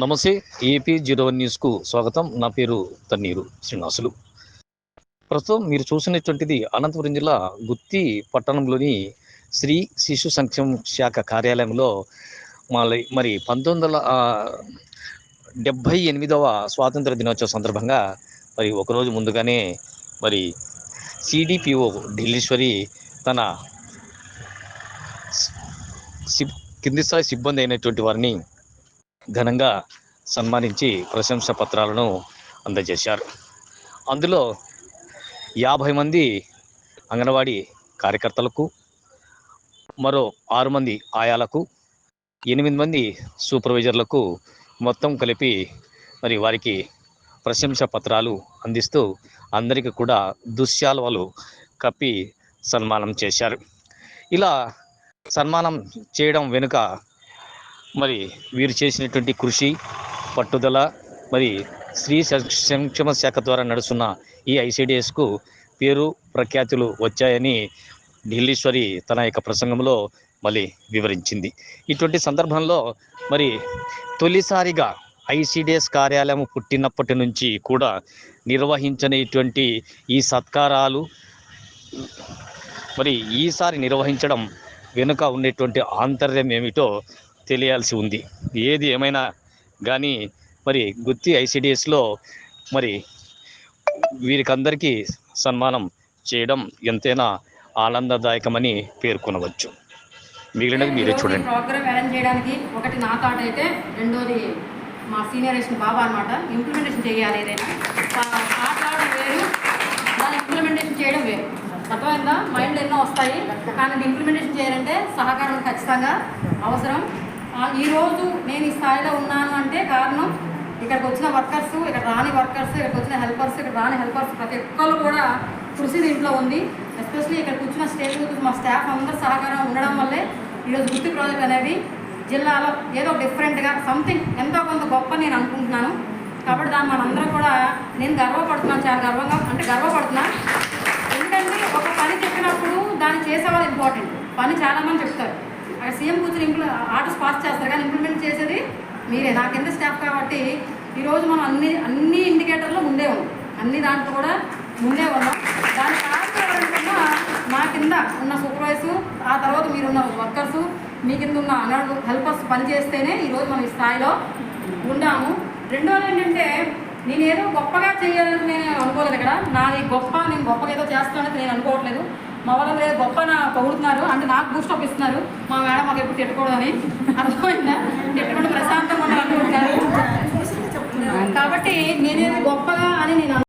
నమస్తే AP zero one న్యూస్కు స్వాగతం. నా పేరు తన్నీరు శ్రీనివాసులు. ప్రస్తుతం మీరు చూసినటువంటిది అనంతపురం జిల్లా గుత్తి పట్టణంలోని శ్రీ శిశు సంక్షేమ శాఖ కార్యాలయంలో మళ్ళీ మరి పంతొమ్మిది వందల డెబ్భై ఎనిమిదవ స్వాతంత్ర దినోత్సవ సందర్భంగా మరి ఒకరోజు ముందుగానే మరి సిడిపిఓ ఢిల్లీశ్వరి తన సిబ్ కింది స్థాయి సిబ్బంది అయినటువంటి వారిని ఘనంగా సన్మానించి ప్రశంస పత్రాలను అందజేశారు. అందులో యాభై మంది అంగన్వాడీ కార్యకర్తలకు మరో ఆరు మంది ఆయాలకు ఎనిమిది మంది సూపర్వైజర్లకు మొత్తం కలిపి మరి వారికి ప్రశంస పత్రాలు అందిస్తూ అందరికీ కూడా దుశ్శాలువలు కప్పి సన్మానం చేశారు. ఇలా సన్మానం చేయడం వెనుక మరి వీరు చేసినటువంటి కృషి పట్టుదల మరి స్త్రీ సం- సంక్షేమ శాఖ ద్వారా నడుస్తున్న ఈ ఐసిడిఎస్కు పేరు ప్రఖ్యాతులు వచ్చాయని ఢిల్లీశ్వరి తన యొక్క ప్రసంగంలో మళ్ళీ వివరించింది. ఇటువంటి సందర్భంలో మరి తొలిసారిగా ఐసిడిఎస్ కార్యాలయం పుట్టినప్పటి నుంచి కూడా నిర్వహించనిటువంటి ఈ సత్కారాలు మరి ఈసారి నిర్వహించడం వెనుక ఉండేటువంటి ఆంతర్యం ఏమిటో తెలియాల్సి ఉంది. ఏది ఏమైనా కానీ మరి గుత్తి ఐసిడిఎస్లో మరి వీరికందరికీ సన్మానం చేయడం ఎంతైనా ఆనందదాయకమని పేర్కొనవచ్చు. మిగిలినది మీరే చూడండి. ప్రోగ్రామ్ అరేంజ్ చేయడానికి ఒకటి నా థాట్ అయితే రెండోది మా సీనియర్ సీనియరేషన్ బాబా అనమాట ఇంప్లిమెంటేషన్ చేయాలి ఏదైనా మాట్లాడడం వేరు దాన్ని ఇంప్లిమెంటేషన్ చేయడం వేరు. అర్థమైందా? మైండ్ ఎన్నో వస్తాయి. కానీ ఇంప్లిమెంటేషన్ చేయాలంటే సహకారం ఖచ్చితంగా అవసరం. ఈరోజు నేను ఈ స్థాయిలో ఉన్నాను అంటే కారణం ఇక్కడికి వచ్చిన వర్కర్స్ ఇక్కడ రాని వర్కర్స్ ఇక్కడికి వచ్చిన హెల్పర్స్ ఇక్కడ రాని హెల్పర్స్ ప్రతి ఒక్కరు కూడా కృషి దీంట్లో ఉంది. ఎస్పెషలీ ఇక్కడ కూర్చున్న స్టేట్ మా స్టాఫ్ అందరూ సహకారం ఉండడం వల్లే ఈరోజు గుర్తు ప్రాజెక్ట్ అనేది జిల్లాలో ఏదో డిఫరెంట్గా సంథింగ్ ఎంతో కొంత గొప్ప నేను అనుకుంటున్నాను. కాబట్టి దాన్ని మనందరం కూడా నేను గర్వపడుతున్నాను చాలా గర్వంగా అంటే గర్వపడుతున్నాను ఎందుకంటే ఒక పని చెప్పినప్పుడు దాన్ని చేసేవాళ్ళు ఇంపార్టెంట్ పని చాలామంది చెప్తారు. అక్కడ సీఎం కూర్చొని ఇంప్లి ఆర్డర్స్ పాస్ చేస్తారు కానీ ఇంప్లిమెంట్ చేసేది మీరే. నా కింద స్టాఫ్ కాబట్టి ఈరోజు మనం అన్ని అన్ని ఇండికేటర్లో ముందే ఉన్నాం. అన్ని దాంట్లో కూడా ముందే ఉన్నాం. దాని కారణం మా కింద ఉన్న సూపర్వైజర్ ఆ తర్వాత మీరున్న వర్కర్స్ మీ కింద ఉన్న అనడు హెల్పర్స్ పని చేస్తేనే ఈరోజు మనం ఈ స్థాయిలో ఉన్నాము రెండోది ఏంటంటే నేనేదో గొప్పగా చేయాలని నేను అనుకోలేదు ఇక్కడ. నాది గొప్ప నేను గొప్పగా ఏదో చేస్తానని నేను అనుకోవట్లేదు. మా వాళ్ళు లేదు గొప్ప పొగుడుతున్నారు. అంటే నాకు బూస్టప్ ఇస్తున్నారు. మా మేడం మాకు ఎప్పుడు తిట్టుకోవడం అర్థమైందా అని అర్థమైందా?